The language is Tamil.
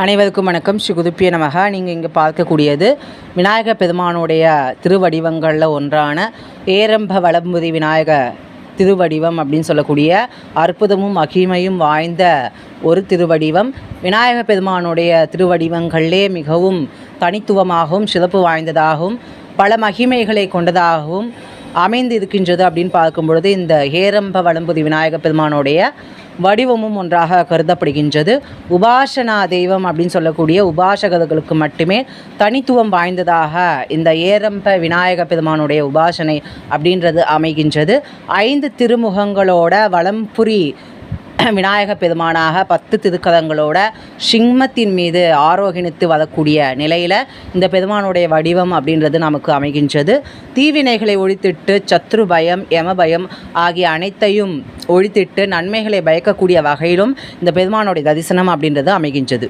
அனைவருக்கும் வணக்கம். ஸ்ரீ குதுப்பிய நமக. நீங்கள் இங்கே பார்க்கக்கூடியது விநாயக பெருமானுடைய திருவடிவங்களில் ஒன்றான ஏரம்ப வளம்புதி விநாயக திருவடிவம் அப்படின்னு சொல்லக்கூடிய அற்புதமும் மகிமையும் வாய்ந்த ஒரு திருவடிவம். விநாயக பெருமானுடைய திருவடிவங்களிலே மிகவும் தனித்துவமாகவும் சிறப்பு வாய்ந்ததாகவும் பல மகிமைகளை கொண்டதாகவும் அமைந்து இருக்கின்றது அப்படின்னு பார்க்கும் பொழுது இந்த ஏரம்ப வளம்புதி விநாயக பெருமானுடைய வடிவமும் ஒன்றாக கருதப்படுகின்றது. உபாசனா தெய்வம் அப்படின்னு சொல்லக்கூடிய உபாசகர்களுக்கு மட்டுமே தனித்துவம் வாய்ந்ததாக இந்த ஏரம்ப விநாயக பெருமானுடைய உபாசனை அப்படின்றது அமைகின்றது. ஐந்து திருமுகங்களோட வளம்புரி விநாயக பெருமானாக பத்து திருக்கதங்களோட சிம்மத்தின் மீது ஆரோகிணித்து வரக்கூடிய நிலையில் இந்த பெருமானுடைய வடிவம் அப்படின்றது நமக்கு அமைகின்றது. தீவினைகளை ஒழித்திட்டு சத்ரு பயம் யம பயம் ஆகிய அனைத்தையும் ஒழித்திட்டு நன்மைகளை பயக்கக்கூடிய வகையிலும் இந்த பெருமானுடைய தரிசனம் அப்படின்றது அமைகின்றது.